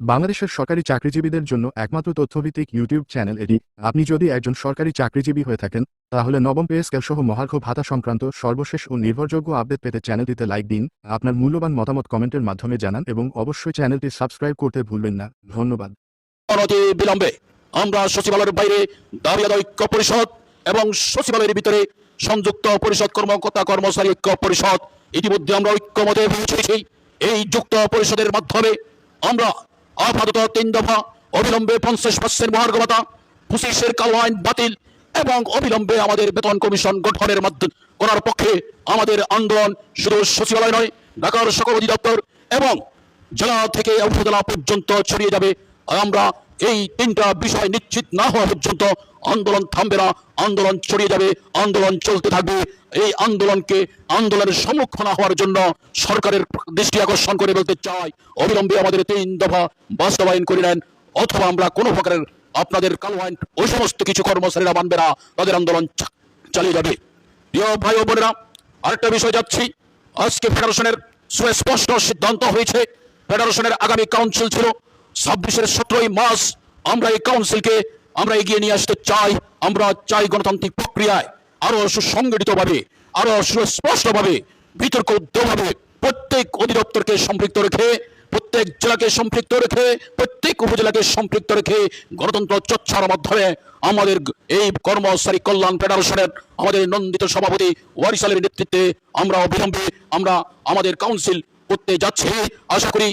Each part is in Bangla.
বাংলাদেশের সরকারি চাকরিজীবীদের জন্য একমাত্র তথ্যভিত্তিক ইউটিউব চ্যানেল এটি। আপনি যদি একজন সরকারি চাকরিজীবী হয়ে থাকেন, তাহলে নবম পে স্কেল সহ মহার্ঘ ভাতা সংক্রান্ত সর্বশেষ ও নির্ভরযোগ্য আপডেট পেতে চ্যানেলটিতে লাইক দিন, আপনার মূল্যবান মতামত কমেন্টের মাধ্যমে জানান এবং অবশ্যই চ্যানেলটি সাবস্ক্রাইব করতে ভুলবেন না। ধন্যবাদ। বিলম্বে আমরা সচিবালয়ের বাইরে দাবি ঐক্য পরিষদ এবং সচিবালয়ের ভিতরে সংযুক্ত পরিষদ কর্মকর্তা কর্মচারী ঐক্য পরিষদ। ইতিমধ্যে আমরা ঐক্যমতে পৌঁছেছি। এই যুক্ত পরিষদের মাধ্যমে আমরা আপাতত তিন দফা অবিলম্বে পঞ্চাশ পার্সেন্ট মহার্গবতা পঁচিশের কালো আইন বাতিল এবং অবিলম্বে আমাদের বেতন কমিশন গঠনের মাধ্যমে করার পক্ষে আমাদের আন্দোলন শুধু সচিবালয় নয়, ঢাকার সকল অধিদপ্তর এবং জেলা থেকে উপজেলা পর্যন্ত ছড়িয়ে যাবে। আমরা এই তিনটা বিষয় নিশ্চিত না হওয়া পর্যন্ত আন্দোলন থামবে না, আন্দোলন ছড়িয়ে যাবে, আন্দোলন চলতে থাকবে। এই আন্দোলনকে আন্দোলনের সম্মুখীন হওয়ার জন্য সরকারের দৃষ্টি আকর্ষণ করে বলতে চাই, অবিলম্বে আমাদের তিন দফা বাস্তবায়ন করে নেন, অথবা আমরা কোনো প্রকারের আপনাদের কালো আইন, ওই সমস্ত কিছু কর্মচারীরা মানবে না, তাদের আন্দোলন চালিয়ে যাবে। প্রিয় ভাই ও বোনেরা, আরেকটা বিষয় যাচ্ছি। আজকে ফেডারেশনের সুস্পষ্ট সিদ্ধান্ত হয়েছে। ফেডারেশনের আগামী কাউন্সিল ছিল ছাব্বিশের সতেরোই মার্চ। আমরা এই কাউন্সিলকে আমরা এগিয়ে নিয়ে আসতে চাই। আমরা চাই গণতান্ত্রিক প্রক্রিয়ায় আরও সুসংগঠিতভাবে, আরও সুস্পষ্টভাবে বিতর্কভাবে প্রত্যেক অধিদপ্তরকে সম্পৃক্ত রেখে, প্রত্যেক জেলাকে সম্পৃক্ত রেখে, প্রত্যেক উপজেলাকে সম্পৃক্ত রেখে গণতন্ত্র চর্চার মাধ্যমে আমাদের এই কর্মচারী কল্যাণ ফেডারেশনের আমাদের নন্দিত সভাপতি ওয়ারিসালের নেতৃত্বে আমরা অবিলম্বে আমরা আমাদের কাউন্সিল করতে যাচ্ছি। আশা করি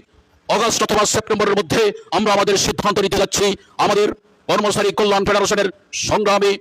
অগস্ট অথবা সেপ্টেম্বরের মধ্যে আমরা আমাদের সিদ্ধান্ত নিতে যাচ্ছি। আমাদের কর্মচারী কল্যাণ ফেডারেশনের সংগ্রামী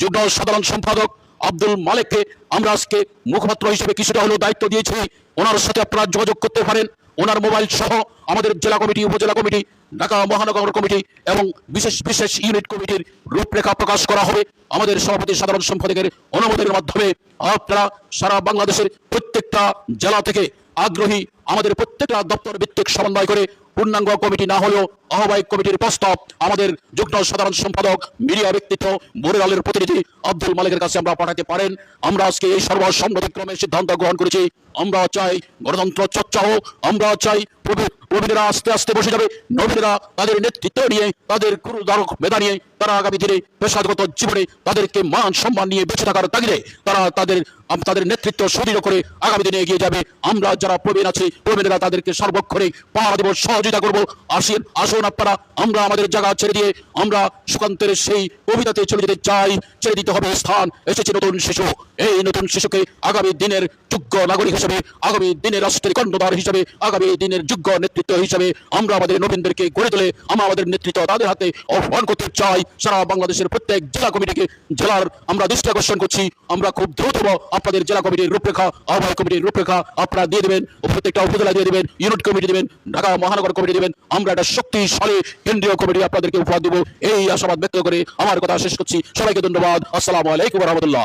যুগ্ম সাধারণ সম্পাদক আব্দুল মালিককে আমরা আজকে মুখপাত্র হিসেবে কিছুটা হলেও দায়িত্ব দিয়েছি। ওনার সাথে আপনারা যোগাযোগ করতে পারেন। ওনার মোবাইল সহ আমাদের জেলা কমিটি, উপজেলা কমিটি, ঢাকা মহানগর কমিটি এবং বিশেষ বিশেষ ইউনিট কমিটির রূপরেখা প্রকাশ করা হবে। আমাদের সভাপতি সাধারণ সম্পাদকের অনুমোদনের মাধ্যমে আপনারা সারা বাংলাদেশের প্রত্যেকটা জেলা থেকে আগ্রহী আমাদের প্রত্যেকটা দপ্তর ভিত্তিক সমন্বয় করে পূর্ণাঙ্গ কমিটি না হলেও আহ্বায়ক কমিটির প্রস্তাব আমাদের যুগ্ম সাধারণ সম্পাদক, মিডিয়া ব্যক্তিত্ব বরিলালের প্রতিনিধি আব্দুল মালিকের কাছে আমরা পাঠাতে পারেন। আমরা আজকে এই সর্বসম্মতিক্রমে সিদ্ধান্ত গ্রহণ করেছি। আমরা চাই গণতন্ত্র চর্চা হোক। আমরা চাই প্রবী- প্রবীণেরা আস্তে আস্তে বসে যাবে। নবীনেরা তাদের নেতৃত্ব নিয়ে, তাদের গুরুদারক মেধা নিয়ে তারা আগামী দিনে পেশাগত জীবনে তাদেরকে মান সম্মান নিয়ে বেঁচে থাকার তাগিদে তারা তাদের তাদের নেতৃত্ব সুদৃঢ় করে আগামী দিনে এগিয়ে যাবে। আমরা যারা প্রবীণ আছি, প্রবীণেরা তাদেরকে সর্বক্ষণে পাহারা দেব, সহযোগিতা করব। আসেন, আসুন আপনারা, আমরা আমাদের জায়গা ছেড়ে দিয়ে আমরা সুকান্তের সেই কবিতাতে চলে যেতে চাই। ছেড়ে দিতে হবে স্থান। এসেছে নতুন শিশু। এই নতুন শিশুকে আগামী দিনের যোগ্য নাগরিক হিসেবে, আগামী দিনের রাষ্ট্রের কর্ণধার হিসেবে, আগামী দিনের যোগ্য নেতৃত্ব হিসেবে আমরা আমাদের নবীনদেরকে গড়ে তুলে, আমরা আমাদের নেতৃত্ব তাদের হাতে আহ্বান করতে চাই। সারা বাংলাদেশের প্রত্যেক জেলা কমিটিকে জেলার আমরা দৃষ্টি আকর্ষণ করছি। আমরা খুব দ্রুত আপনাদের জেলা কমিটির রূপরেখা, আহ্বায়ক কমিটির রূপরেখা আপনারা দিয়ে দেবেন, প্রত্যেকটা উপজেলা দিয়ে দেবেন, ইউনিট কমিটি দেবেন, ঢাকা মহানগর কমিটি দেবেন। আমরা একটা শক্তিশালী কেন্দ্রীয় কমিটি আপনাদেরকে উপহার দেবো। এই আশাবাদ ব্যক্ত করে আমার কথা শেষ করছি। সবাইকে ধন্যবাদ। আসসালামু আলাইকুম রহমতুল্লাহ।